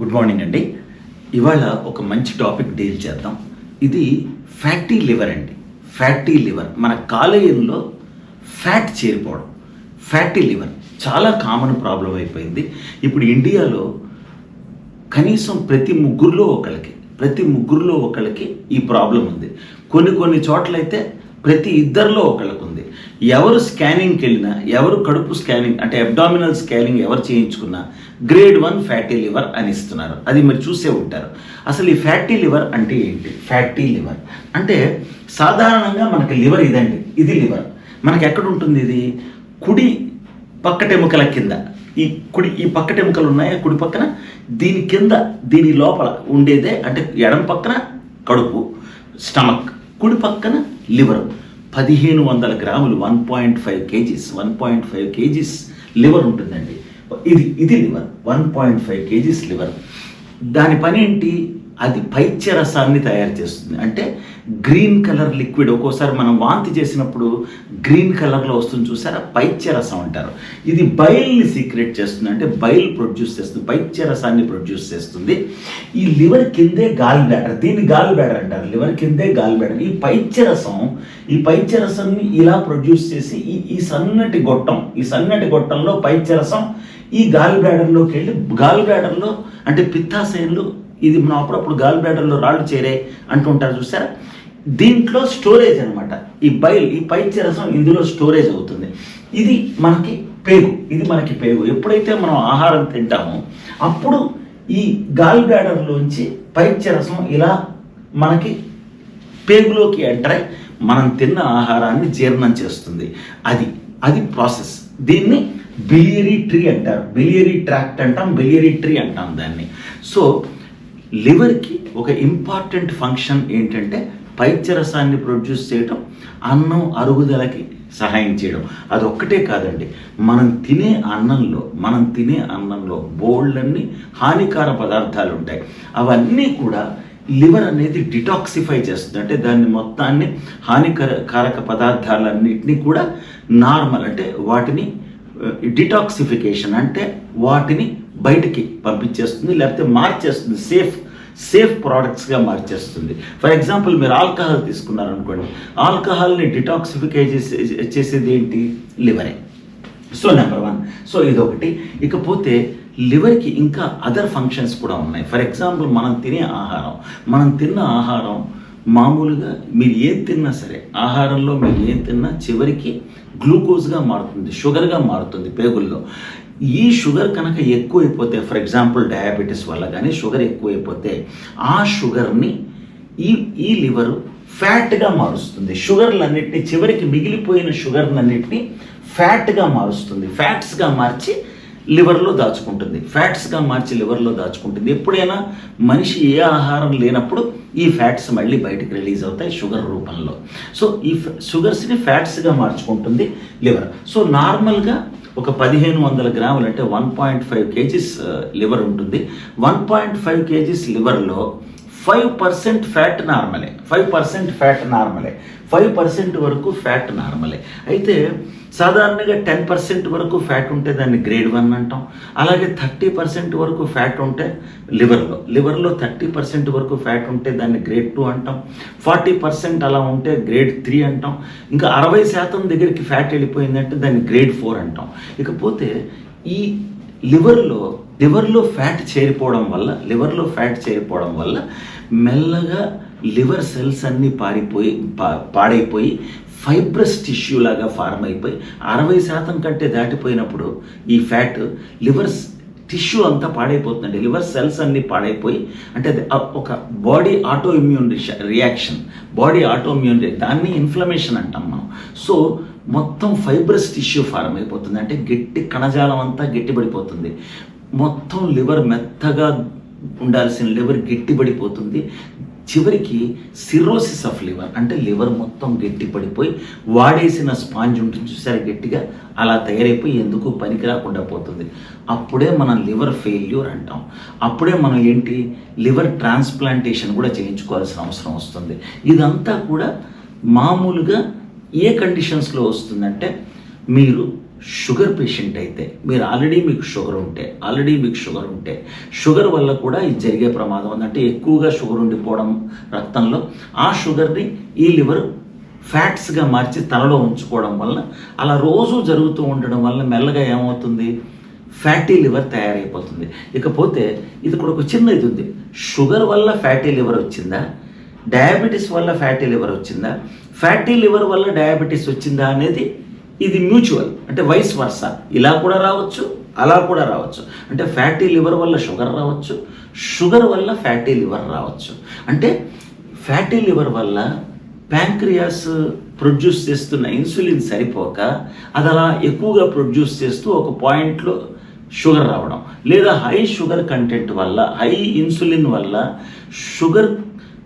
Good morning అండి. ఇవాళ ఒక మంచి టాపిక్ డీల్ చేద్దాం. ఇది ఫ్యాటీ లివర్ అండి. Fatty liver. మన కాలేయంలో ఫ్యాట్ చేరిపోవడం. Fatty liver. చాలా కామన్ ప్రాబ్లం అయిపోయింది. ఇప్పుడు ఇండియాలో కనీసం ప్రతి ముగ్గురులో ఒకళ్ళకి ప్రతి ముగ్గురులో ఒకళ్ళకి ఈ ప్రాబ్లం ఉంది. కొన్ని కొన్ని చోట్లయితే ప్రతి ఇద్దరిలో ఒకళ్ళకు ఉంది ఎవరు స్కానింగ్కి వెళ్ళినా ఎవరు కడుపు స్కానింగ్ అంటే అబ్డామినల్ స్కానింగ్ ఎవరు చేయించుకున్నా గ్రేడ్ వన్ ఫ్యాటీ లివర్ అని ఇస్తున్నారు. అది మీరు చూసే ఉంటారు. అసలు ఈ ఫ్యాటీ లివర్ అంటే ఏంటి? Fatty liver. అంటే సాధారణంగా మనకి లివర్ ఇదండి. ఇది లివర్. మనకి ఎక్కడ ఉంటుంది ఇది? కుడి పక్కటెముకల కింద. ఈ కుడి ఈ పక్కటెముకలు ఉన్నాయా కుడి పక్కన? దీని కింద దీని లోపల ఉండేదే అంటే ఎడం పక్కన కడుపు స్టమక్. కుడి పక్కన లివర్. పదిహేను వందల గ్రాములు one point five kgs one point five kgs liver ఉంటుందండి. ఇది ఇది liver one point five kgs liver. దాని పని ఏంటి? అది పైత్య రసాన్ని తయారు చేస్తుంది. అంటే గ్రీన్ కలర్ లిక్విడ్ ఒక్కోసారి మనం వాంతి చేసినప్పుడు గ్రీన్ కలర్లో వస్తుంది చూసారా? పైత్యరసం అంటారు. ఇది బైల్ని సీక్రెట్ చేస్తుంది. అంటే బైల్ ప్రొడ్యూస్ చేస్తుంది. పైత్యరసాన్ని ప్రొడ్యూస్ చేస్తుంది. ఈ లివర్ కిందే గాల్ బ్యాడర్ దీన్ని గాల్ బ్యాడర్ అంటారు. లివర్ కిందే గాల్ బ్యాడర్ ఈ పైత్యరసం ఈ పైత్య ఇలా ప్రొడ్యూస్ చేసి ఈ ఈ సన్నటి గొట్టం ఈ సన్నటి గొట్టంలో పైత్యరసం ఈ గాల్ బ్యాడర్లోకి వెళ్ళి గాల్ బ్యాడర్లో అంటే పిత్తాశయంలో ఇది మనం అప్పుడప్పుడు గాల్ బ్లాడర్లో రాళ్ళు చేరే అంటుంటారు చూసారా? దీంట్లో స్టోరేజ్ అనమాట ఈ బైల్ ఈ పైత్య రసం ఇందులో స్టోరేజ్ అవుతుంది. ఇది మనకి పేగు ఇది మనకి పేగు ఎప్పుడైతే మనం ఆహారం తింటామో అప్పుడు ఈ గాల్ బ్లాడర్లోంచి పైత్య రసం ఇలా మనకి పేగులోకి ఎంటర్ అయి మనం తిన్న ఆహారాన్ని జీర్ణం చేస్తుంది. అది అది ప్రాసెస్ దీన్ని బిలియరీ ట్రీ అంటారు. బిలియరీ ట్రాక్ట్ అంటాం బిలియరీ ట్రీ అంటాం దాన్ని. సో లివర్కి ఒక ఇంపార్టెంట్ ఫంక్షన్ ఏంటంటే పైత్యరసాన్ని ప్రొడ్యూస్ చేయడం అన్నం అరుగుదలకి సహాయం చేయడం. అది ఒక్కటే కాదండి. మనం తినే అన్నంలో మనం తినే అన్నంలో బోల్డన్ని హానికార పదార్థాలు ఉంటాయి అవన్నీ కూడా లివర్ అనేది డిటాక్సిఫై చేస్తుంది. అంటే దాన్ని మొత్తాన్ని హానికర కారక పదార్థాలన్నింటినీ కూడా నార్మల్ అంటే వాటిని డిటాక్సిఫికేషన్ అంటే వాటిని బయటికి పంపించేస్తుంది లేకపోతే మార్చేస్తుంది సేఫ్ సేఫ్ ప్రోడక్ట్స్గా మార్చేస్తుంది. ఫర్ ఎగ్జాంపుల్ మీరు ఆల్కహాల్ తీసుకున్నారనుకోండి ఆల్కహాల్ని డిటాక్సిఫికై చేసే చేసేది ఏంటి? లివరే. సో నెంబర్ వన్ సో ఇదొకటి. ఇకపోతే లివర్కి ఇంకా అదర్ ఫంక్షన్స్ కూడా ఉన్నాయి. ఫర్ ఎగ్జాంపుల్ మనం తినే ఆహారం. మనం తిన్న ఆహారం మామూలుగా మీరు ఏం తిన్నా సరే ఆహారంలో మీరు ఏం తిన్నా చివరికి గ్లూకోజ్గా మారుతుంది షుగర్గా మారుతుంది పేగుల్లో. ఈ షుగర్ కనుక ఎక్కువైపోతే ఫర్ ఎగ్జాంపుల్ డయాబెటీస్ వల్ల కానీ షుగర్ ఎక్కువైపోతే ఆ షుగర్ని ఈ ఈ లివరు ఫ్యాట్గా మారుస్తుంది. షుగర్లన్నింటినీ చివరికి మిగిలిపోయిన షుగర్లన్నింటినీ ఫ్యాట్గా మారుస్తుంది. ఫ్యాట్స్గా మార్చి లివర్లో దాచుకుంటుంది. ఫ్యాట్స్గా మార్చి లివర్లో దాచుకుంటుంది. ఎప్పుడైనా మనిషి ఏ ఆహారం లేనప్పుడు ఈ ఫ్యాట్స్ మళ్ళీ బయటకు రిలీజ్ అవుతాయి షుగర్ రూపంలో. సో ఈ షుగర్స్ని ఫ్యాట్స్గా మార్చుకుంటుంది లివర్. సో నార్మల్గా ఒక పదిహేను వందల గ్రాములు అంటే one point five kgs uh, liver ఉంటుంది. వన్ పాయింట్ ఫైవ్ కేజీస్ లివర్లో ఫైవ్ పర్సెంట్ ఫ్యాట్ నార్మలే ఫైవ్ పర్సెంట్ ఫ్యాట్ నార్మలే ఫైవ్ పర్సెంట్ వరకు ఫ్యాట్ నార్మలే అయితే సాధారణంగా టెన్ పర్సెంట్ వరకు ఫ్యాట్ ఉంటే దాన్ని గ్రేడ్ వన్ అంటాం. అలాగే థర్టీ పర్సెంట్ వరకు ఫ్యాట్ ఉంటే లివర్లో లివర్లో థర్టీ పర్సెంట్ వరకు ఫ్యాట్ ఉంటే దాన్ని గ్రేడ్ టూ అంటాం. ఫార్టీ పర్సెంట్ అలా ఉంటే గ్రేడ్ త్రీ అంటాం. ఇంకా అరవై శాతం దగ్గరికి ఫ్యాట్ వెళ్ళిపోయిందంటే దాన్ని గ్రేడ్ ఫోర్ అంటాం. ఇకపోతే ఈ లివర్లో లివర్లో ఫ్యాట్ చేరిపోవడం వల్ల లివర్లో ఫ్యాట్ చేరిపోవడం వల్ల మెల్లగా లివర్ సెల్స్ అన్నీ పారిపోయి పా- పాడైపోయి ఫైబ్రస్ టిష్యూ లాగా ఫార్మ్ అయిపోయి అరవై శాతం కంటే దాటిపోయినప్పుడు ఈ ఫ్యాట్ లివర్ టిష్యూ అంతా పాడైపోతుందండి. లివర్ సెల్స్ అన్నీ పాడైపోయి అంటే అది ఒక body auto immune reaction body auto immune దాన్ని ఇన్ఫ్లమేషన్ అంటాం మనం. సో మొత్తం ఫైబ్రస్ టిష్యూ ఫారం అయిపోతుంది. అంటే గట్టి కణజాలం అంతా గట్టిపడిపోతుంది. మొత్తం లివర్ మెత్తగా ఉండాల్సిన లివర్ గట్టిపడిపోతుంది. చివరికి సిరోసిస్ ఆఫ్ లివర్ అంటే లివర్ మొత్తం గట్టి పడిపోయి వాడేసిన స్పాంజ్ ఉంటుంది చూసారు గట్టిగా? అలా తయారైపోయి ఎందుకు పనికి రాకుండా పోతుంది? అప్పుడే మనం లివర్ ఫెయిల్యూర్ అంటాం. అప్పుడే మనం ఏంటి? లివర్ ట్రాన్స్ప్లాంటేషన్ కూడా చేయించుకోవాల్సిన అవసరం వస్తుంది. ఇదంతా కూడా మామూలుగా ఏ కండిషన్స్లో వస్తుందంటే మీరు షుగర్ పేషెంట్ అయితే మీరు ఆల్రెడీ మీకు షుగర్ ఉంటే ఆల్రెడీ మీకు షుగర్ ఉంటే షుగర్ వల్ల కూడా ఇది జరిగే ప్రమాదం ఉందంటే ఎక్కువగా షుగర్ ఉండిపోవడం రక్తంలో ఆ షుగర్ని ఈ లివర్ ఫ్యాట్స్గా మార్చి తలలో ఉంచుకోవడం వల్ల అలా రోజు జరుగుతూ ఉండడం వల్ల మెల్లగా ఏమవుతుంది? ఫ్యాటీ లివర్ తయారైపోతుంది. ఇకపోతే ఇది కూడా ఒక చిన్న ఇది ఉంది. షుగర్ వల్ల ఫ్యాటీ లివర్ వచ్చిందా? డయాబెటీస్ వల్ల ఫ్యాటీ లివర్ వచ్చిందా? ఫ్యాటీ లివర్ వల్ల డయాబెటీస్ వచ్చిందా అనేది ఇది మ్యూచువల్. అంటే వైస్ వర్స? ఇలా కూడా రావచ్చు అలా కూడా రావచ్చు. అంటే ఫ్యాటీ లివర్ వల్ల షుగర్ రావచ్చు షుగర్ వల్ల ఫ్యాటీ లివర్ రావచ్చు. అంటే ఫ్యాటీ లివర్ వల్ల ప్యాంక్రియాస్ ప్రొడ్యూస్ చేస్తున్న ఇన్సులిన్ సరిపోక అది అలా ఎక్కువగా ప్రొడ్యూస్ చేస్తూ ఒక పాయింట్లో షుగర్ రావడం. లేదా హై షుగర్ కంటెంట్ వల్ల హై ఇన్సులిన్ వల్ల షుగర్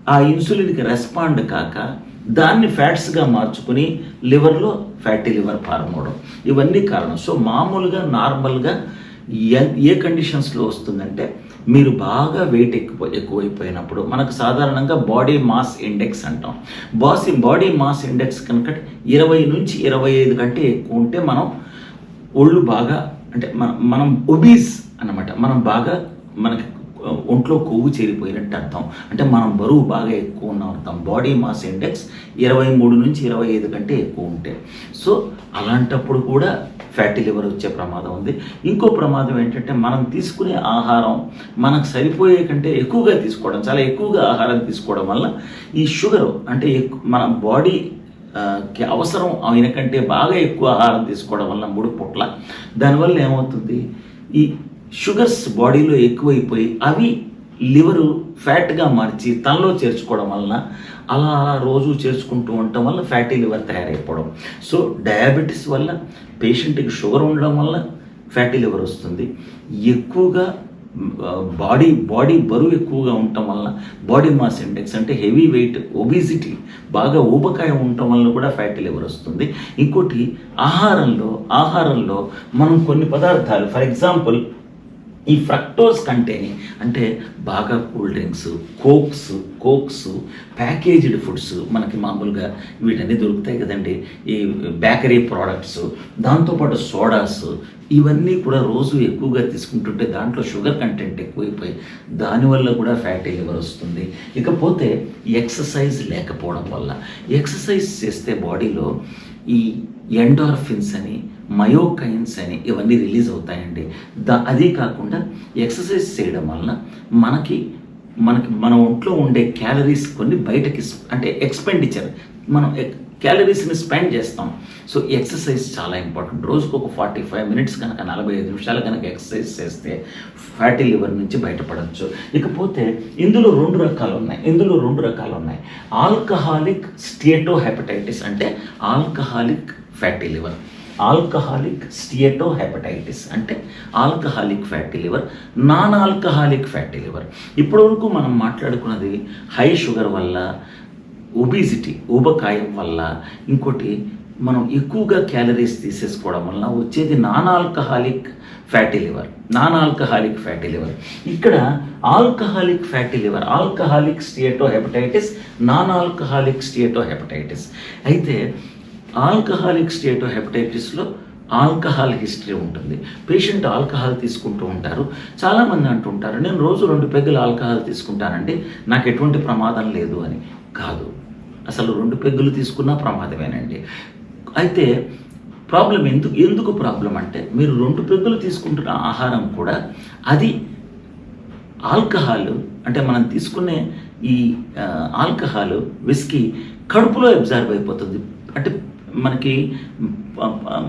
ఆ ఇన్సులిన్కి రెస్పాండ్ కాక దాన్ని ఫ్యాట్స్గా మార్చుకుని లివర్లో ఫ్యాటీ లివర్ ఫార్మ్ అవడం. ఇవన్నీ కారణం. సో మామూలుగా నార్మల్గా ఏ ఏ కండిషన్స్లో వస్తుందంటే మీరు బాగా వెయిట్ ఎక్కువ ఎక్కువైపోయినప్పుడు మనకు సాధారణంగా బాడీ మాస్ ఇండెక్స్ అంటాం. బాస్ బాడీ మాస్ ఇండెక్స్ కనుక ఇరవై నుంచి ఇరవై ఐదు కంటే ఎక్కువ ఉంటే మనం ఒళ్ళు బాగా అంటే మనం మనం ఒబీస్ అన్నమాట. మనం బాగా మనకి ఒంట్లో కొవ్వు చేరిపోయినట్టు అర్థం. అంటే మనం బరువు బాగా ఎక్కువ ఉన్న అర్థం. బాడీ మాస్ ఇండెక్స్ ఇరవై మూడు నుంచి ఇరవై ఐదు కంటే ఎక్కువ ఉంటే. సో అలాంటప్పుడు కూడా ఫ్యాటీ లివర్ వచ్చే ప్రమాదం ఉంది. ఇంకో ప్రమాదం ఏంటంటే మనం తీసుకునే ఆహారం మనకు సరిపోయే కంటే ఎక్కువగా తీసుకోవడం చాలా ఎక్కువగా ఆహారం తీసుకోవడం వల్ల ఈ షుగర్ అంటే ఎక్కు మన బాడీ కి అవసరం అయిన కంటే బాగా ఎక్కువ ఆహారం తీసుకోవడం వల్ల మూడు పూట్ల. దానివల్ల ఏమవుతుంది? ఈ షుగర్స్ బాడీలో ఎక్కువైపోయి అవి లివరు ఫ్యాట్గా మార్చి తనలో చేర్చుకోవడం వలన అలా అలా రోజు చేర్చుకుంటూ ఉండటం వల్ల ఫ్యాటీ లివర్ తయారైపోవడం. సో డయాబెటీస్ వల్ల పేషెంట్కి షుగర్ ఉండడం వల్ల ఫ్యాటీ లివర్ వస్తుంది. ఎక్కువగా బాడీ బాడీ బరువు ఎక్కువగా ఉండటం వల్ల బాడీ మాస్ ఇండెక్స్ అంటే హెవీ వెయిట్ ఒబిసిటీ బాగా ఊబకాయం ఉండటం వల్ల కూడా ఫ్యాటీ లివర్ వస్తుంది. ఇంకోటి ఆహారంలో ఆహారంలో మనం కొన్ని పదార్థాలు ఫర్ ఎగ్జాంపుల్ ఈ ఫ్రక్టోస్ కంటేని అంటే బాగా cool drinks cokes cokes packaged foods మనకి మామూలుగా వీటన్నీ దొరుకుతాయి కదండి. ఈ బేకరీ ప్రోడక్ట్స్ దాంతోపాటు సోడాస్ ఇవన్నీ కూడా రోజు ఎక్కువగా తీసుకుంటుంటే దాంట్లో షుగర్ కంటెంట్ ఎక్కువైపోయి దానివల్ల కూడా ఫ్యాటీ లివర్ వస్తుంది. ఇకపోతే ఎక్సర్సైజ్ లేకపోవడం వల్ల. ఎక్సర్సైజ్ చేస్తే బాడీలో ఈ ఎండార్ఫిన్స్ అని మయోకైన్స్ అని ఇవన్నీ రిలీజ్ అవుతాయండి. దా అదే కాకుండా ఎక్సర్సైజ్ చేయడం వలన మనకి మనకి మన ఒంట్లో ఉండే క్యాలరీస్ కొన్ని బయటకి అంటే ఎక్స్పెండిచర్ మనం క్యాలరీస్ని స్పెండ్ చేస్తాం. సో ఎక్సర్సైజ్ చాలా ఇంపార్టెంట్. రోజుకు ఒక ఫార్టీ ఫైవ్ మినిట్స్ కనుక నలభై ఐదు నిమిషాలు కనుక ఎక్సర్సైజ్ చేస్తే ఫ్యాటీ లివర్ నుంచి బయటపడవచ్చు ఇకపోతే ఇందులో రెండు రకాలు ఉన్నాయి. ఇందులో రెండు రకాలు ఉన్నాయి. ఆల్కహాలిక్ స్టేటో హెపటైటిస్ అంటే alcoholic fatty liver. Alcoholic steatohepatitis అంటే alcoholic fatty liver non alcoholic fatty liver. ఇప్పటివరకు మనం మాట్లాడుకున్నది హై షుగర్ వల్ల ఒబిసిటీ ఊబకాయం వల్ల ఇంకోటి మనం ఎక్కువగా క్యాలరీస్ తీసేసుకోవడం వల్ల వచ్చేది non alcoholic fatty liver non alcoholic fatty liver. ఇక్కడ alcoholic fatty liver alcoholic steatohepatitis non alcoholic steatohepatitis అయితే ఆల్కహాలిక్ ఆఫ్ హెపటైటిస్లో ఆల్కహాల్ హిస్టరీ ఉంటుంది. పేషెంట్ ఆల్కహాల్ తీసుకుంటూ ఉంటారు. చాలామంది అంటుంటారు నేను రోజు రెండు పెగ్గులు ఆల్కహాల్ తీసుకుంటానండి నాకు ఎటువంటి ప్రమాదం లేదు అని. కాదు. అసలు రెండు పెగ్గులు తీసుకున్నా ప్రమాదమేనండి. అయితే ప్రాబ్లం ఎందుకు ఎందుకు ప్రాబ్లం అంటే మీరు రెండు పెగ్గులు తీసుకుంటున్న ఆహారం కూడా అది ఆల్కహాల్ అంటే మనం తీసుకునే ఈ ఆల్కహాల్ విస్కీ కడుపులో అబ్జర్వ్ అయిపోతుంది. అంటే మనకి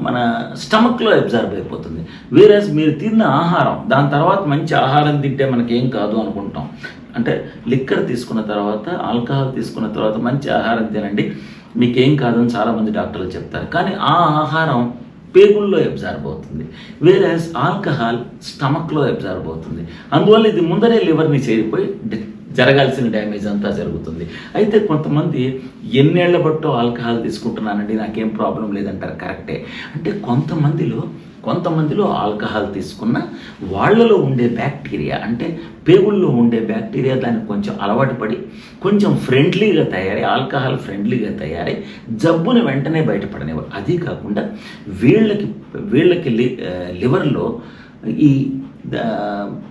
మన స్టమక్లో అబ్జర్వ్ అయిపోతుంది. వేరేస్ మీరు తిన్న ఆహారం దాని తర్వాత మంచి ఆహారం తింటే మనకేం కాదు అనుకుంటాం. అంటే లిక్కర్ తీసుకున్న తర్వాత ఆల్కహాల్ తీసుకున్న తర్వాత మంచి ఆహారం తినండి. మీకేం కాదని చాలామంది డాక్టర్లు చెప్తారు. కానీ ఆ ఆహారం పేగుల్లో అబ్జర్వ్ అవుతుంది. వేరే ఆల్కహాల్ స్టమక్లో అబ్జర్వ్ అవుతుంది. అందువల్ల ఇది ముందరే లివర్ని చేరిపోయి జరగాల్సిన డ్యామేజ్ అంతా జరుగుతుంది. అయితే కొంతమంది ఎన్నేళ్ళ బట్టో ఆల్కహాల్ తీసుకుంటున్నానండి నాకేం ప్రాబ్లం లేదంటారు కరెక్టే. అంటే కొంతమందిలో కొంతమందిలో ఆల్కహాల్ తీసుకున్న వాళ్ళలో ఉండే బ్యాక్టీరియా అంటే పేగుల్లో ఉండే బ్యాక్టీరియా దానికి కొంచెం అలవాటు పడి కొంచెం ఫ్రెండ్లీగా తయారై ఆల్కహాల్ ఫ్రెండ్లీగా తయారై జబ్బుని వెంటనే బయటపడనేవారు అది కాకుండా వీళ్ళకి వీళ్ళకి లి లివర్లో ఈ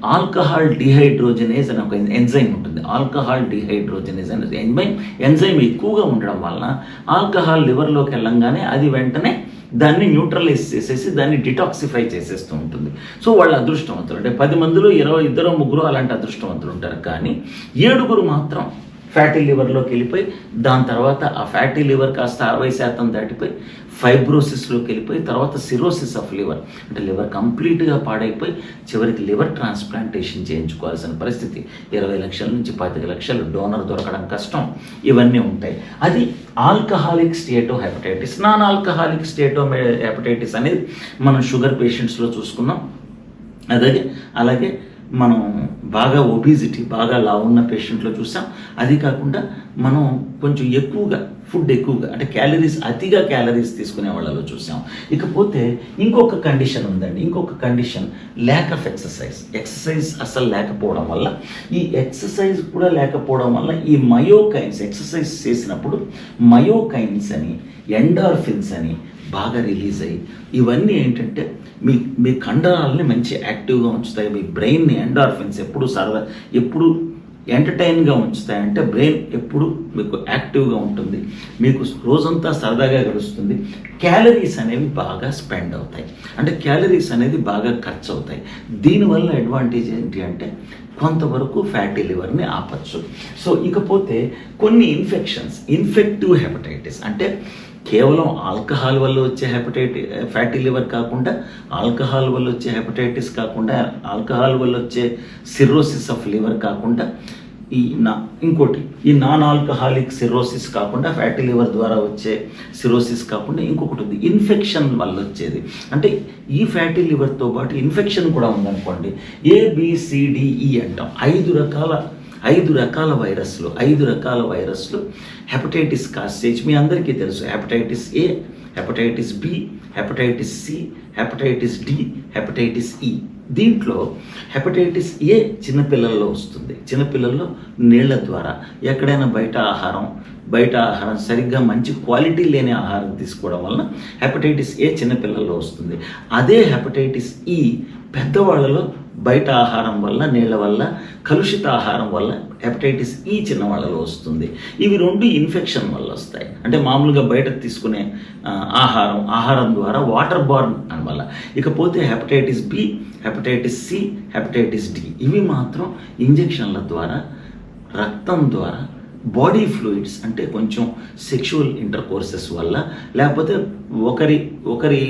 ఆల్కహాల్ డిహైడ్రోజనేజ్ అని ఒక ఎంజైమ్ ఉంటుంది. ఆల్కహాల్ డిహైడ్రోజనేజ్ అనేది ఎంజైమ్. ఎంజైమ్ ఎక్కువగా ఉండడం వలన ఆల్కహాల్ లివర్లోకి వెళ్ళంగానే అది వెంటనే దాన్ని న్యూట్రలైజ్ చేసేసి దాన్ని డిటాక్సిఫై చేసేస్తూ ఉంటుంది. సో వాళ్ళు అదృష్టవంతులు. అంటే పది మందిలో ఇరవై ఇద్దరు ముగ్గురు అలాంటి అదృష్టవంతులు ఉంటారు. కానీ ఏడుగురు మాత్రం ఫ్యాటీ లివర్లోకి వెళ్ళిపోయి దాని తర్వాత ఆ ఫ్యాటీ లివర్ కాస్త అరవై శాతం దాటిపోయి ఫైబ్రోసిస్లోకి వెళ్ళిపోయి తర్వాత సిరోసిస్ ఆఫ్ లివర్. అంటే లివర్ కంప్లీట్గా పాడైపోయి చివరికి లివర్ ట్రాన్స్ప్లాంటేషన్ చేయించుకోవాల్సిన పరిస్థితి. ఇరవై లక్షల నుంచి పాతిక లక్షలు డోనర్ దొరకడం కష్టం. ఇవన్నీ ఉంటాయి. అది alcoholic steatohepatitis. Non alcoholic steatohepatitis అనేది మనం షుగర్ పేషెంట్స్లో చూసుకున్నాం. అలాగే అలాగే మనం బాగా ఒబిజిటీ బాగా లా ఉన్న పేషెంట్లో చూసాం. అది కాకుండా మనం కొంచెం ఎక్కువగా ఫుడ్ ఎక్కువగా అంటే క్యాలరీస్ అతిగా క్యాలరీస్ తీసుకునే వాళ్ళలో చూసాం. ఇకపోతే ఇంకొక కండిషన్ ఉందండి. ఇంకొక condition lack of exercise exercise అసలు లేకపోవడం వల్ల ఈ ఎక్సర్సైజ్ కూడా లేకపోవడం వల్ల ఈ మయోకైన్స్ ఎక్సర్సైజ్ చేసినప్పుడు మయోకైన్స్ అని ఎండార్ఫిన్స్ అని బాగా రిలీజ్ అయ్యి ఇవన్నీ ఏంటంటే మీ మీ కండరాలని మంచి యాక్టివ్గా ఉంచుతాయి. మీ బ్రెయిన్ని ఎండార్ఫిన్స్ ఎప్పుడు సరదా ఎప్పుడు ఎంటర్టైన్గా ఉంచుతాయి అంటే బ్రెయిన్ ఎప్పుడు మీకు యాక్టివ్గా ఉంటుంది. మీకు రోజంతా సరదాగా గడుస్తుంది. క్యాలరీస్ అనేవి బాగా స్పెండ్ అవుతాయి. అంటే క్యాలరీస్ అనేది బాగా ఖర్చు అవుతాయి దీనివల్ల అడ్వాంటేజ్ ఏంటి అంటే కొంతవరకు ఫ్యాటీ లివర్ని ఆపచ్చు. సో ఇకపోతే కొన్ని ఇన్ఫెక్షన్స్ ఇన్ఫెక్టివ్ హెపటైటిస్ అంటే కేవలం ఆల్కహాల్ వల్ల వచ్చే హెపటైటిస్ ఫ్యాటీ లివర్ కాకుండా ఆల్కహాల్ వల్ల వచ్చే హెపటైటిస్ కాకుండా ఆల్కహాల్ వల్ల వచ్చే సిర్రోసిస్ ఆఫ్ లివర్ కాకుండా ఈ నా ఇంకోటి ఈ నాన్ ఆల్కహాలిక్ సిరోసిస్ కాకుండా ఫ్యాటీ లివర్ ద్వారా వచ్చే సిరోసిస్ కాకుండా ఇంకొకటి ఉంది ఇన్ఫెక్షన్ వల్ల వచ్చేది. అంటే ఈ ఫ్యాటీ లివర్తో పాటు ఇన్ఫెక్షన్ కూడా ఉందనుకోండి ఏబిసిడిఈ అంటాం. ఐదు రకాల ఐదు రకాల వైరస్లు ఐదు రకాల వైరస్లు. హెపటైటిస్ కాసేజ్ మీ అందరికీ తెలుసు. Hepatitis A hepatitis B hepatitis C hepatitis D hepatitis E. దీంట్లో హెపటైటిస్ ఏ చిన్నపిల్లల్లో వస్తుంది? చిన్నపిల్లల్లో నీళ్ళ ద్వారా. ఎక్కడైనా బయట ఆహారం బయట ఆహారం సరిగ్గా మంచి క్వాలిటీ లేని ఆహారం తీసుకోవడం వలన హెపటైటిస్ ఏ చిన్నపిల్లల్లో వస్తుంది? అదే హెపటైటిస్ ఈ పెద్దవాళ్ళలో బయట ఆహారం వల్ల నీళ్ళ వల్ల కలుషిత ఆహారం వల్ల హెపటైటిస్ ఈ చిన్న వాళ్ళలో వస్తుంది. ఇవి రెండు ఇన్ఫెక్షన్ వల్ల వస్తాయి. అంటే మామూలుగా బయట తీసుకునే ఆహారం ఆహారం ద్వారా వాటర్ బార్న్ అని వల్ల ఇకపోతే hepatitis B hepatitis C hepatitis D. ఇవి మాత్రం ఇంజెక్షన్ల ద్వారా రక్తం ద్వారా బాడీ ఫ్లూయిడ్స్ అంటే కొంచెం సెక్షువల్ ఇంటర్ కోర్సెస్ వల్ల లేకపోతే ఒకరి ఒకరి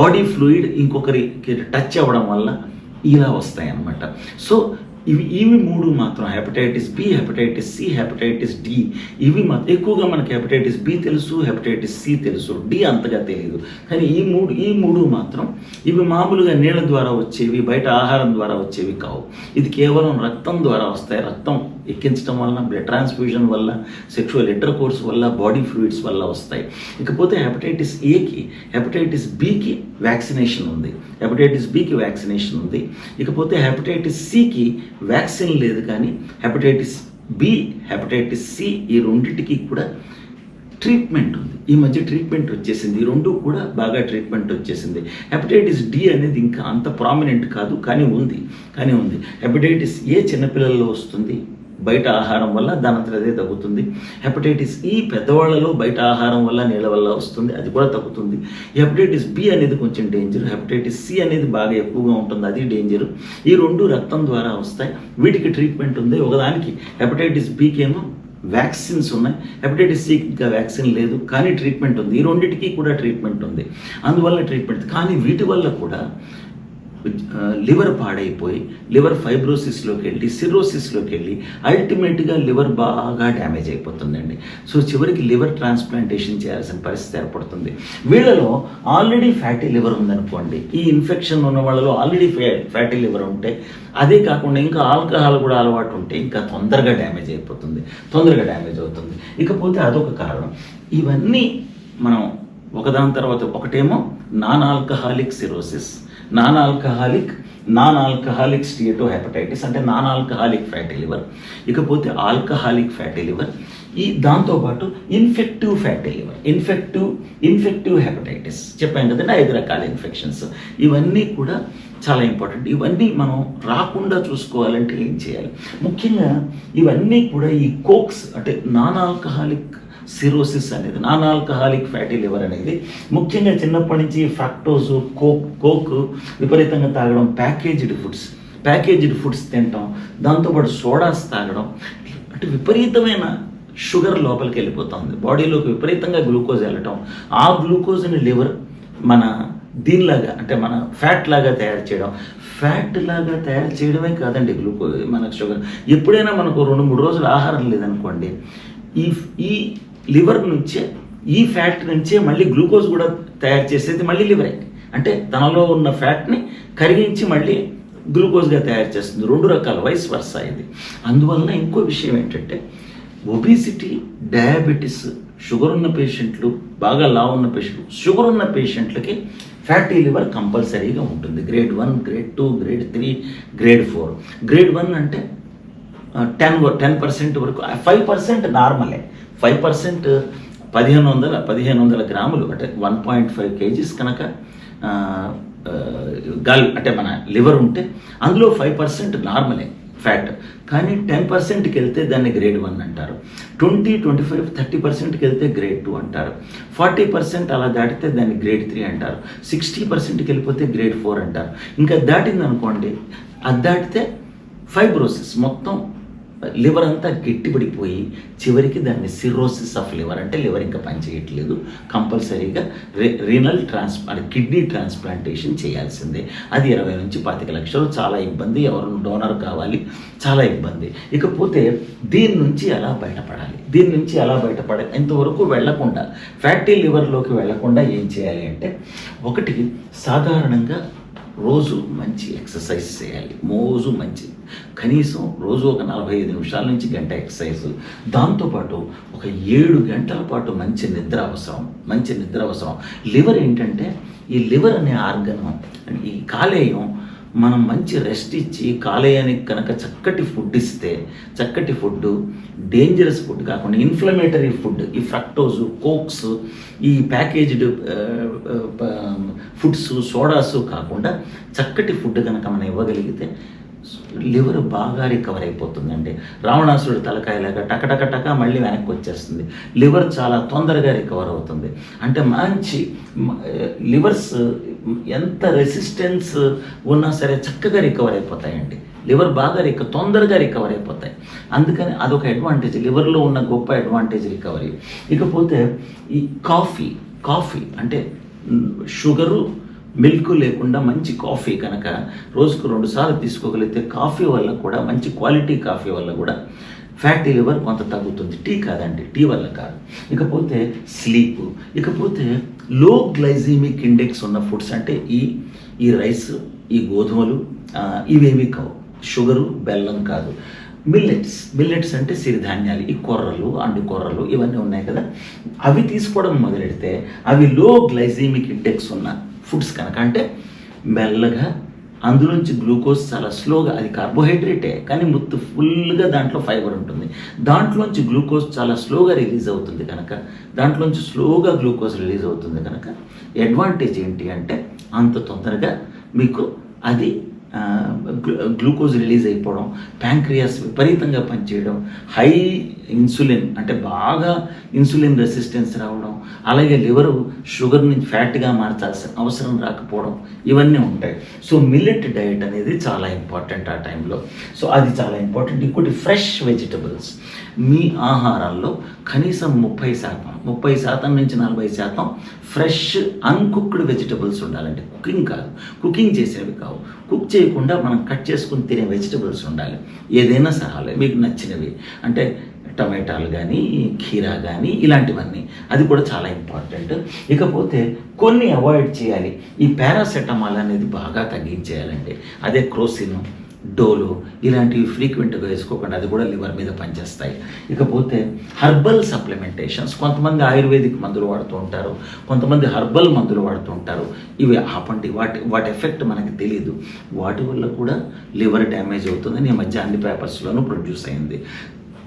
బాడీ ఫ్లూయిడ్ ఇంకొకరికి టచ్ అవ్వడం వల్ల ఇలా వస్తాయి అన్నమాట సో ఇవి ఇవి మూడు మాత్రం hepatitis B hepatitis C hepatitis D ఇవి మా ఎక్కువగా మనకి హెపటైటిస్ బి తెలుసు హెపటైటిస్ సి తెలుసు. డి అంతగా తెలియదు కానీ ఈ మూడు ఈ మూడు మాత్రం ఇవి మామూలుగా నీళ్ళ ద్వారా వచ్చేవి బయట ఆహారం ద్వారా వచ్చేవి కావు. ఇది కేవలం రక్తం ద్వారా వస్తాయి. రక్తం ఎక్కించడం వలన బ్లడ్ ట్రాన్స్ఫ్యూజన్ వల్ల సెక్షువల్ ఇంటర్ కోర్స్ వల్ల బాడీ ఫ్లూయిడ్స్ వల్ల వస్తాయి. ఇకపోతే హెపటైటిస్ ఏకి హెపటైటిస్ బికి వ్యాక్సినేషన్ ఉంది. హెపటైటిస్ బికి వ్యాక్సినేషన్ ఉంది. ఇకపోతే హెపటైటిస్ సికి వ్యాక్సిన్ లేదు కానీ హెపటైటిస్ బి హెపటైటిస్ సి ఈ రెండింటికి కూడా ట్రీట్మెంట్ ఉంది. ఈ మధ్య ట్రీట్మెంట్ వచ్చేసింది. ఈ రెండు కూడా బాగా ట్రీట్మెంట్ వచ్చేసింది. హెపటైటిస్ డి అనేది ఇంకా అంత ప్రామినెంట్ కాదు కానీ ఉంది. కానీ ఉంది. హెపటైటిస్ ఏ చిన్నపిల్లల్లో వస్తుంది. బయట ఆహారం వల్ల దానంతట అదే తగ్గుతుంది. హెపటైటిస్ e ఈ పెద్దవాళ్ళలో బయట ఆహారం వల్ల నీళ్ళ వల్ల వస్తుంది. అది కూడా తగ్గుతుంది. హెపటైటిస్ బి అనేది కొంచెం డేంజర్ హెపటైటిస్ సి అనేది బాగా ఎక్కువగా ఉంటుంది. అది డేంజర్ ఈ రెండు రక్తం ద్వారా వస్తాయి. వీటికి ట్రీట్మెంట్ ఉంది. ఒకదానికి హెపటైటిస్ బికి ఏమో వ్యాక్సిన్స్ ఉన్నాయి. హెపటైటిస్ సి ఇంకా వ్యాక్సిన్ లేదు. కానీ ట్రీట్మెంట్ ఉంది. ఈ రెండింటికి కూడా ట్రీట్మెంట్ ఉంది. అందువల్ల ట్రీట్మెంట్ కానీ వీటి వల్ల కూడా లివర్ పాడైపోయి లివర్ ఫైబ్రోసిస్లోకి వెళ్ళి సిరోసిస్లోకి వెళ్ళి అల్టిమేట్గా లివర్ బాగా డ్యామేజ్ అయిపోతుందండి. సో చివరికి లివర్ ట్రాన్స్ప్లాంటేషన్ చేయాల్సిన పరిస్థితి ఏర్పడుతుంది. వీళ్ళలో ఆల్రెడీ ఫ్యాటీ లివర్ ఉందనుకోండి ఈ ఇన్ఫెక్షన్ ఉన్న వాళ్ళలో ఆల్రెడీ ఫ్యాటీ లివర్ ఉంటే అదే కాకుండా ఇంకా ఆల్కహాల్ కూడా అలవాటు ఉంటే ఇంకా తొందరగా డ్యామేజ్ అయిపోతుంది తొందరగా డ్యామేజ్ అవుతుంది. ఇకపోతే అదొక కారణం. ఇవన్నీ మనం ఒకదాని తర్వాత ఒకటేమో non alcoholic cirrhosis non alcoholic non alcoholic steatohepatitis అంటే నాన్ ఆల్కహాలిక్ ఫ్యాటీ లివర్ ఇకపోతే ఆల్కహాలిక్ ఫ్యాటీ లివర్ ఈ దాంతోపాటు infective fatty liver infective infective hepatitis చెప్పాను కదండి ఐదు రకాల ఇన్ఫెక్షన్స్ ఇవన్నీ కూడా చాలా ఇంపార్టెంట్ ఇవన్నీ మనం రాకుండా చూసుకోవాలంటే ఏం చేయాలి? ముఖ్యంగా ఇవన్నీ కూడా ఈ కోక్స్ అంటే నాన్ ఆల్కహాలిక్ సిరోసిస్ అనేది నాన్ ఆల్కహాలిక్ ఫ్యాటీ లివర్ అనేది. ముఖ్యంగా చిన్నప్పటి నుంచి ఫ్రాక్టోస్ కోక్ కోక్ విపరీతంగా తాగడం ప్యాకేజ్డ్ ఫుడ్స్ ప్యాకేజ్డ్ ఫుడ్స్ తినటం దాంతోపాటు సోడాస్ తాగడం. అంటే విపరీతమైన షుగర్ లోపలికి వెళ్ళిపోతుంది. బాడీలోకి విపరీతంగా గ్లూకోజ్ వెళ్ళటం. ఆ గ్లూకోజ్ని లివర్ మన దీనిలాగా అంటే మన ఫ్యాట్ లాగా తయారు చేయడం. ఫ్యాట్ లాగా తయారు చేయడమే కాదండి గ్లూకోజ్ మనకు షుగర్ ఎప్పుడైనా మనకు రెండు మూడు రోజులు ఆహారం లేదనుకోండి ఈ ఈ లివర్ నుంచే ఈ ఫ్యాట్ నుంచే మళ్ళీ గ్లూకోజ్ కూడా తయారు చేసేది మళ్ళీ లివరే. అంటే తనలో ఉన్న ఫ్యాట్ని కరిగించి మళ్ళీ గ్లూకోజ్గా తయారు చేస్తుంది. రెండు రకాల వయస్ వరుస ఇది. అందువలన ఇంకో విషయం ఏంటంటే ఒబిసిటీ డయాబెటిస్ షుగర్ ఉన్న పేషెంట్లు బాగా లావు ఉన్న పేషెంట్లు షుగర్ ఉన్న పేషెంట్లకి ఫ్యాటీ లివర్ కంపల్సరీగా ఉంటుంది. Grade one grade two grade three grade four grade one అంటే టెన్ టెన్ పర్సెంట్ వరకు ఫైవ్ పర్సెంట్ నార్మలే ఫైవ్ పర్సెంట్ పదిహేను వందల పదిహేను వందల గ్రాములు అంటే వన్ పాయింట్ ఫైవ్ కేజీస్ కనుక గల్ అంటే మన లివర్ ఉంటే అందులో ఫైవ్ పర్సెంట్ నార్మలే ఫ్యాట్. కానీ టెన్ పర్సెంట్కి వెళ్తే దాన్ని గ్రేడ్ వన్ అంటారు. ట్వంటీ ట్వంటీ ఫైవ్ థర్టీ పర్సెంట్కి వెళ్తే గ్రేడ్ టూ అంటారు. ఫార్టీ పర్సెంట్ అలా దాటితే దాన్ని గ్రేడ్ త్రీ అంటారు. సిక్స్టీ పర్సెంట్కి వెళ్ళిపోతే గ్రేడ్ ఫోర్ అంటారు. ఇంకా దాటింది అనుకోండి అది దాటితే ఫైబ్రోసిస్ మొత్తం లివర్ అంతా గట్టిపడిపోయి చివరికి దాన్ని సిరోసిస్ ఆఫ్ లివర్ అంటే లివర్ ఇంకా పనిచేయట్లేదు. కంపల్సరీగా రే రీనల్ ట్రాన్స్ కిడ్నీ ట్రాన్స్ప్లాంటేషన్ చేయాల్సిందే. అది ఇరవై నుంచి పాతిక లక్షలు. చాలా ఇబ్బంది. ఎవరు డోనర్ కావాలి. చాలా ఇబ్బంది. ఇకపోతే దీని నుంచి ఎలా బయటపడాలి? దీని నుంచి ఎలా బయటపడాలి ఇంతవరకు వెళ్ళకుండా ఫ్యాటీ లివర్లోకి వెళ్ళకుండా ఏం చేయాలి అంటే ఒకటి సాధారణంగా రోజు మంచి ఎక్సర్సైజ్ చేయాలి. రోజు మంచి. కనీసం రోజు ఒక నలభై ఐదు నిమిషాల నుంచి గంట ఎక్సర్సైజ్. దాంతోపాటు ఒక ఏడు గంటల పాటు మంచి నిద్ర అవసరం. మంచి నిద్ర అవసరం. లివర్ ఏంటంటే ఈ లివర్ అనే ఆర్గన్ ఈ కాలేయం మనం మంచి రెస్ట్ ఇచ్చి కాలేయానికి కనుక చక్కటి ఫుడ్ ఇస్తే చక్కటి ఫుడ్ డేంజరస్ ఫుడ్ కాకుండా ఇన్ఫ్లమేటరీ ఫుడ్ ఈ ఫ్రక్టోజు కోక్స్ ఈ ప్యాకేజ్డ్ ఫుడ్స్ సోడాసు కాకుండా చక్కటి ఫుడ్ కనుక మనం ఇవ్వగలిగితే లివర్ బాగా రికవర్ అయిపోతుందండి. రావణాసురుడు తలకాయలాగా టకటక టక మళ్ళీ వెనక్కి వచ్చేస్తుంది. లివర్ చాలా తొందరగా రికవర్ అవుతుంది. అంటే మంచి లివర్స్ ఎంత రెసిస్టెన్స్ ఉన్నా సరే చక్కగా రికవర్ అయిపోతాయండి. లివర్ బాగా రిక తొందరగా రికవర్ అయిపోతాయి. అందుకని అదొక అడ్వాంటేజ్. లివర్లో ఉన్న గొప్ప అడ్వాంటేజ్ రికవరీ. ఇకపోతే ఈ కాఫీ కాఫీ అంటే షుగరు మిల్క్ లేకుండా మంచి కాఫీ కనుక రోజుకు రెండు సార్లు తీసుకోగలిగితే కాఫీ వల్ల కూడా మంచి క్వాలిటీ కాఫీ వల్ల కూడా ఫ్యాటీ లివర్ కొంత తగ్గుతుంది. టీ కాదండి టీ వల్ల కాదు. ఇకపోతే స్లీప్ ఇకపోతే లో గ్లైజీమిక్ ఇండెక్స్ ఉన్న ఫుడ్స్ అంటే ఈ ఈ రైస్ ఈ గోధుమలు ఇవేమీ కావు. షుగరు బెల్లం కాదు. మిల్లెట్స్ మిల్లెట్స్ అంటే సిరిధాన్యాలు ఈ కొర్రలు అండు కొర్రలు ఇవన్నీ ఉన్నాయి కదా. అవి తీసుకోవడం మొదలెడితే అవి లో గ్లైజీమిక్ ఇండెక్స్ ఉన్న ఫుడ్స్ కనుక అంటే మెల్లగా అందులోంచి గ్లూకోజ్ చాలా స్లోగా అది కార్బోహైడ్రేటే కానీ ముత్తు ఫుల్గా దాంట్లో ఫైబర్ ఉంటుంది. దాంట్లోంచి గ్లూకోజ్ చాలా స్లోగా రిలీజ్ అవుతుంది కనుక దాంట్లోంచి స్లోగా గ్లూకోజ్ రిలీజ్ అవుతుంది కనుక అడ్వాంటేజ్ ఏంటి అంటే అంత తొందరగా మీకు అది గ్లూకోజ్ రిలీజ్ అయిపోవడం ప్యాంక్రియాస్ విపరీతంగా పనిచేయడం హై ఇన్సులిన్ అంటే బాగా ఇన్సులిన్ రెసిస్టెన్స్ రావడం అలాగే లివరు షుగర్ నుంచి ఫ్యాట్గా మార్చాల్సిన అవసరం రాకపోవడం ఇవన్నీ ఉంటాయి. సో మిల్లెట్ డైట్ అనేది చాలా ఇంపార్టెంట్ ఆ టైంలో. సో అది చాలా ఇంపార్టెంట్. ఇంకోటి ఫ్రెష్ వెజిటబుల్స్. మీ ఆహారాల్లో కనీసం ముప్పై శాతం ముప్పై శాతం నుంచి నలభై శాతం ఫ్రెష్ అన్కుక్డ్ వెజిటబుల్స్ ఉండాలంటే కుకింగ్ కాదు. కుకింగ్ చేసేవి కావు. కుక్ చేయకుండా మనం కట్ చేసుకుని తినే వెజిటబుల్స్ ఉండాలి. ఏదైనా సహాలే మీకు నచ్చినవి. అంటే టమాటాలు కానీ కీరా కానీ ఇలాంటివన్నీ. అది కూడా చాలా ఇంపార్టెంట్. ఇకపోతే కొన్ని అవాయిడ్ చేయాలి. ఈ పారాసెటమాల్ అనేది బాగా తగ్గించేయాలండి. అదే క్రోసిన్ డోలో ఇలాంటివి ఫ్రీక్వెంట్గా వేసుకోకుండా అది కూడా లివర్ మీద పనిచేస్తాయి. ఇకపోతే హర్బల్ సప్లిమెంటేషన్స్ కొంతమంది ఆయుర్వేదిక్ మందులు వాడుతూ ఉంటారు కొంతమంది హర్బల్ మందులు వాడుతూ ఉంటారు. ఇవి ఆపండి. వాటి వాటి ఎఫెక్ట్ మనకి తెలియదు వాటి వల్ల కూడా లివర్ డ్యామేజ్ అవుతుందని ఈ మధ్య అన్ని పేపర్స్లోనూ ప్రొడ్యూస్ అయింది.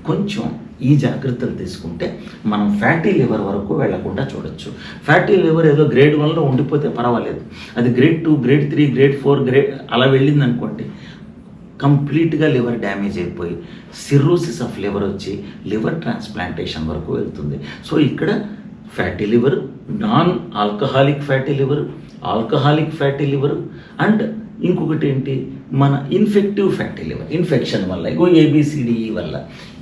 కొంచెం ఈ జాగ్రత్తలు తీసుకుంటే మనం ఫ్యాటీ లివర్ వరకు వెళ్ళకుండా చూడొచ్చు. ఫ్యాటీ లివర్ ఏదో గ్రేడ్ వన్లో ఉండిపోతే పర్వాలేదు. అది grade two grade three grade four grade అలా వెళ్ళింది అనుకోండి కంప్లీట్గా లివర్ డ్యామేజ్ అయిపోయి సిర్రోసిస్ ఆఫ్ లివర్ వచ్చి లివర్ ట్రాన్స్ప్లాంటేషన్ వరకు వెళ్తుంది. సో ఇక్కడ fatty liver non alcoholic fatty liver alcoholic fatty liver and ఇంకొకటి ఏంటి? మన ఇన్ఫెక్టివ్ ఫ్యాటీ లివర్ ఇన్ఫెక్షన్ వల్ల ఇగో ఏబిసిడిఈ వల్ల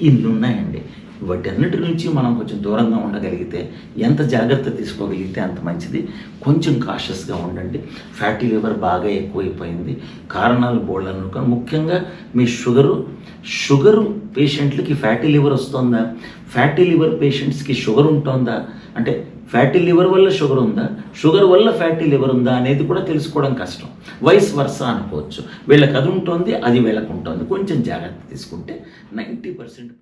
ఇన్ని ఉన్నాయండి. వాటన్నిటి నుంచి మనం కొంచెం దూరంగా ఉండగలిగితే ఎంత జాగ్రత్త తీసుకోగలిగితే అంత మంచిది. కొంచెం కాషియస్గా ఉండండి. ఫ్యాటీ లివర్ బాగా ఎక్కువైపోయింది. కారణాలు బోళ్ళను కానీ ముఖ్యంగా మీ షుగరు షుగరు పేషెంట్లకి ఫ్యాటీ లివర్ వస్తుందా? ఫ్యాటీ లివర్ పేషెంట్స్కి షుగర్ ఉంటుందా? అంటే ఫ్యాటీ లివర్ వల్ల షుగర్ ఉందా? షుగర్ వల్ల ఫ్యాటీ లివర్ ఉందా అనేది కూడా తెలుసుకోవడం కష్టం. వయస్ వర్స అనుకోవచ్చు. వీళ్ళకి అది ఉంటుంది అది వీళ్ళకు ఉంటుంది. కొంచెం జాగ్రత్త తీసుకుంటే నైంటీ పర్సెంట్